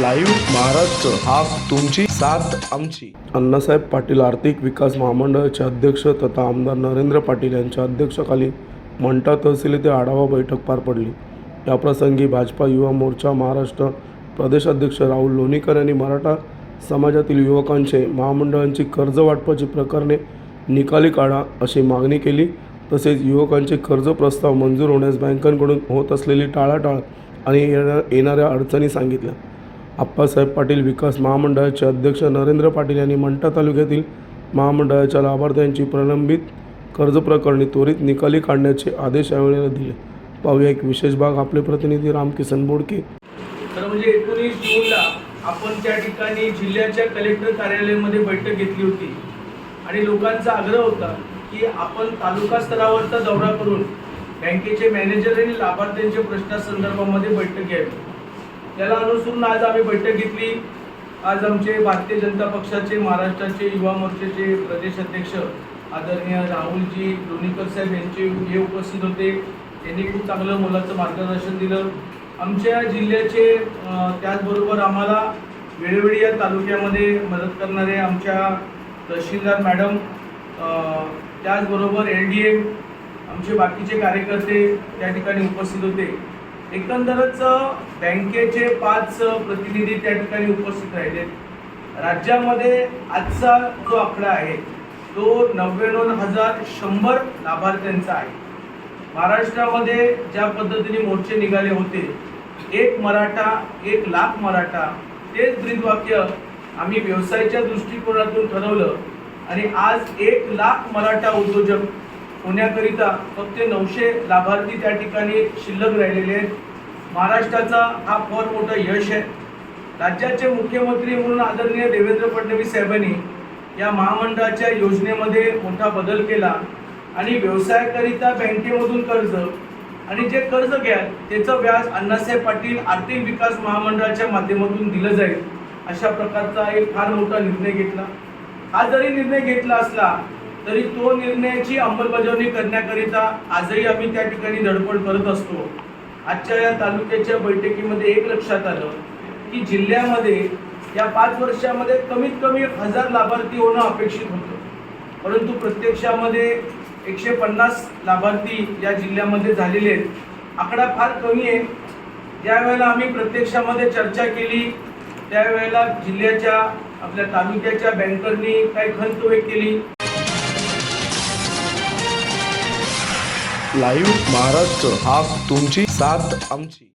Live Maharashtra हा तुमची साथ आमची. अण्णासाहेब पाटील आर्थिक विकास महामंडळाचे अध्यक्ष तथा आमदार नरेंद्र पाटील यांच्या अध्यक्षाखाली मंठा तहसील येथे आढावा बैठक पार पडली. याप्रसंगी भाजपा युवा मोर्चा महाराष्ट्र प्रदेश अध्यक्ष राहुल लोणीकर यांनी मराठा समाजातील युवकांचे महामंडळांची कर्ज वाटपाची प्रकरणे निकाली काढा अशी मागणी केली. तसेच युवकांचे कर्ज प्रस्ताव मंजूर होण्यास बँकांकडून होत असलेली टाळाटाळ आणि येणाऱ्या अडचणी सांगितल्या. आप्पासाहेब पाटील विकास महामंडळाचे अध्यक्ष नरेंद्र पाटील यांनी मंठा तालुक्यातील महामंडळाच्या लाभार्थ्यांची प्रलंबित कर्ज प्रकरणी त्वरित निकाली काढण्याचे आदेश यावेळेला दिले. पाहूया एक विशेष भाग. आपले प्रतिनिधी रामकिसन बोडके. तर म्हणजे एकोणीस जूनला आपण त्या ठिकाणी जिल्ह्याच्या कलेक्टर कार्यालयामध्ये बैठक घेतली होती. आणि लोकांचा आग्रह होता की आपण तालुका स्तरावरचा दौरा करून बँकेचे मॅनेजर आणि लाभार्थ्यांच्या प्रश्नासंदर्भामध्ये बैठक घ्यावी. त्याला अनुसरून आज आम्ही बैठक घेतली. आज आमचे भारतीय जनता पक्षाचे महाराष्ट्राचे युवा मोर्चाचे प्रदेश अध्यक्ष आदरणीय राहुलजी लोणीकर साहेब यांचे हे उपस्थित होते. त्यांनी खूप चांगलं मुलाचं मार्गदर्शन दिलं. आमच्या जिल्ह्याचे त्याचबरोबर आम्हाला वेळोवेळी या तालुक्यामध्ये मदत करणारे आमच्या तहसीलदार मॅडम त्याचबरोबर एल डी एम आमचे बाकीचे कार्यकर्ते त्या ठिकाणी उपस्थित होते. एकंदरच बँकेचे पाच प्रतिनिधी त्या ठिकाणी उपस्थित राहिले राज्यामध्ये आजचा जो आकडा आहे तो नव्याण्णव हजार शंभर लाभार्थ्यांचा आहे. महाराष्ट्रामध्ये ज्या पद्धतीने मोर्चे निघाले होते एक मराठा एक लाख मराठा तेच ब्रीदवाक्य आम्ही व्यवसायाच्या दृष्टिकोनातून ठरवलं आणि आज एक लाख मराठा उद्योजक होण्याकरिता फक्त नऊशे लाभार्थी त्या ठिकाणी शिल्लक राहिलेले आहेत. महाराष्ट्राचा हा फार मोठं यश आहे. राज्याचे मुख्यमंत्री म्हणून आदरणीय देवेंद्र फडणवीस साहेबांनी या महामंडळाच्या योजनेमध्ये मोठा बदल केला आणि व्यवसायाकरिता बँकेमधून कर्ज आणि जे कर्ज घ्याल त्याचं व्याज अण्णासाहेब पाटील आर्थिक विकास महामंडळाच्या माध्यमातून दिलं जाईल अशा प्रकारचा एक फार मोठा निर्णय घेतला. हा जरी निर्णय घेतला असला तरी तो निर्णयाची अंमलबजावणी करण्याकरिता आजही आम्ही त्या ठिकाणी धडपड करत असतो. आजच्या या तालुक्याच्या बैठकीमध्ये एक लक्षात आलं की जिल्ह्यामध्ये या पाच वर्षामध्ये कमीत कमी हजार लाभार्थी होणं अपेक्षित होतं. परंतु प्रत्यक्षामध्ये एकशे पन्नास लाभार्थी या जिल्ह्यामध्ये झालेले आहेत. आकडा फार कमी आहे. ज्यावेळेला आम्ही प्रत्यक्षामध्ये चर्चा केली त्यावेळेला जिल्ह्याच्या आपल्या तालुक्याच्या बँकरनी काही खंत व्यक्त केली. लाईव्ह महाराष्ट्र हा तुमची साथ आमची.